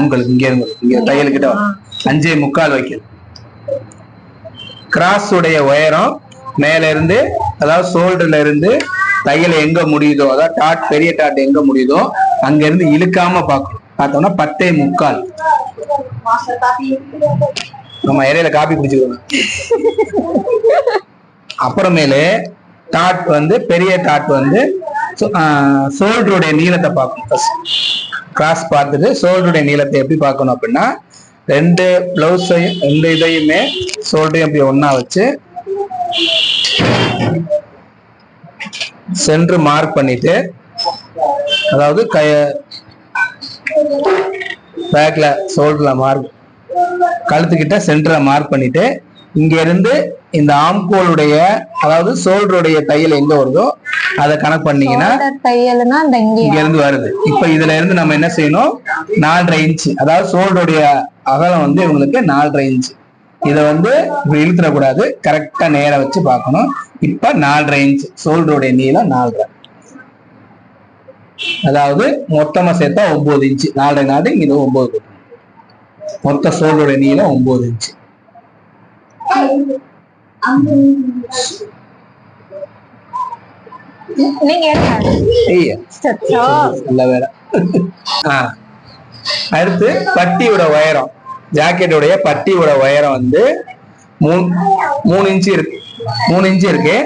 உங்களுக்கு இங்க இருந்து இங்க தையலுக்கிட்ட வரும். அஞ்சே முக்கால் வைக்கணும். கிராஸ் உடைய உயரம் மேல இருந்து அதாவது ஷோல்டர்ல இருந்து தையல் எங்க முடியுதோ அதாவது டாட் பெரிய டாட் எங்க முடியுதோ அங்க இருந்து இழுக்காம பார்க்கணும். பார்த்தோம்னா பத்தே முக்கால். நம்ம இடையில காப்பி குடிச்சுக்கணும் அப்புறமேலு டாட் வந்து பெரிய டாட் வந்து ஷோல்டருடைய நீளத்தை பார்க்கணும் ஃபர்ஸ்ட் கிராஸ் பார்த்துட்டு ஷோல்டருடைய நீளத்தை எப்படி பார்க்கணும் அப்படின்னா ரெண்டு பிளவுஸையும் ரெண்டு இதையுமே ஷோல்டரையும் அப்படி ஒன்னா வச்சு சென்று மார்க் பண்ணிட்டு அதாவது கைய பேக்ல ஷோல்டர்ல மார்க் கழுத்துக்கிட்ட சென்டரை மார்க் பண்ணிட்டு இங்க இருந்து இந்த ஆம்கோலுடைய அதாவது ஷோல்டருடைய தையல் எங்க வருதோ அதை கணக்கு பண்ணீங்கன்னா தையல்னா இங்கே இருந்து வருது. இப்ப இதுல இருந்து நம்ம என்ன செய்யணும்? நாலரை இன்ச்சு அதாவது ஷோல்டருடைய அகலம் வந்து இவங்களுக்கு நாலரை இன்ச்சு இதை வந்து இப்படி இழுத்துடக்கூடாது. கரெக்டா நேரா வச்சு பார்க்கணும். இப்ப நாலரை இன்ச் ஷோல்டருடைய நீளம் நாலரை. அதாவது மொத்தமா சேர்த்தா ஒன்பது இன்ச்சு நாலரை நாடு இது ஒன்பது. மொத்த ஷோல்டருடைய நீளம் ஒன்பது இன்ச்சு அடுத்து பட்டியோட உயரம். ஜாக்கெட்டோடைய பட்டியோட உயரம் வந்து மூணு இன்ச்சு இருக்கு. மூணு இன்ச்சு இருக்கு.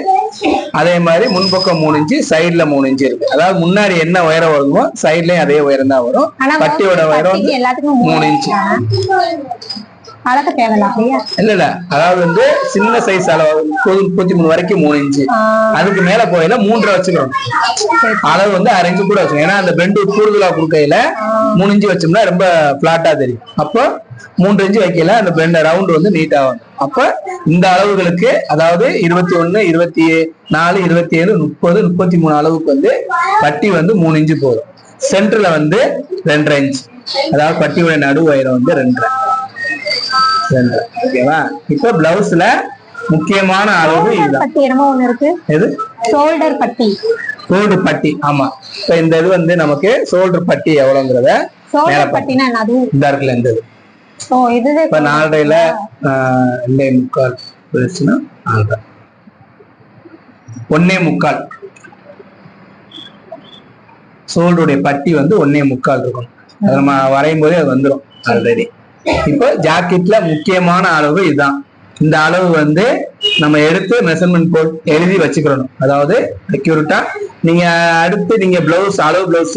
அதே மாதிரி முன்பக்கம் மூணு இன்ச்சு சைடுல மூணு இன்ச்சு இருக்கு. அதாவது முன்னாடி என்ன உயரம் வருமோ சைட்லயும் அதே உயரம் தான் வரும். பட்டியோட உயரம் மூணு இன்ச்சு. அளக்க தேவையில்ல அப்படியா இல்ல இல்ல அதாவது வந்து சின்ன சைஸ் அளவு முப்பது முப்பத்தி மூணு வரைக்கும் மூணு இன்ச்சு அதுக்கு மேல போயில மூன்றரை வச்சுக்கணும். அளவு வந்து அரை இன்ச்சு கூட வச்சுக்கணும். ஏன்னா அந்த பெண்டு கூடுதலா கொடுக்கையில மூணு இன்ச்சு வச்சோம்னா ரொம்ப பிளாட்டா தெரியும். அப்போ மூன்று இன்ச்சு வைக்கல அந்த பெண்ட ரவுண்ட் வந்து நீட்டா வரும். அப்ப இந்த அளவுகளுக்கு அதாவது இருபத்தி ஒண்ணு இருபத்தி நாலு இருபத்தி ஏழு முப்பது முப்பத்தி மூணு அளவுக்கு வந்து பட்டி வந்து மூணு இன்ச்சு போதும். சென்டர்ல வந்து ரெண்டரை இன்ச் அதாவது பட்டியோட நடு உயரம் வந்து ரெண்டரை. ஓகேவா இப்ப பிளவுஸ்ல முக்கியமான அளவு பட்டி என்னமோ ஒண்ணு இருக்கு. எது? ஷோல்டர் பட்டி. சோல்டர் பட்டி. ஆமா. இப்ப இந்த இது வந்து நமக்கு சோல்டர் பட்டி எவ்வளவுங்கிறத ஷோல்டர் பட்டினா அது இந்த இருக்குல்ல இந்த இது ஓ இதுதான் இப்ப நாலரைல ரெண்டே முக்கால் போயிடுச்சுன்னா நாலரை. ஒன்னே முக்கால். சோல்டருடைய பட்டி வந்து ஒன்னே முக்கால் இருக்கும். அது நம்ம வரையும் போதே அது வந்துடும் ஆல்ரெடி இப்போ ஜாக்கெட்ல முக்கியமான அளவு இதுதான். இந்த அளவு வந்து நம்ம எடுத்து மெஷர்மெண்ட் போட்டு எழுதி வச்சுக்கிறணும் அதாவது அக்யூரேட்டா நீங்க அடுத்து நீங்க பிளவுஸ் அளவு பிளவுஸ்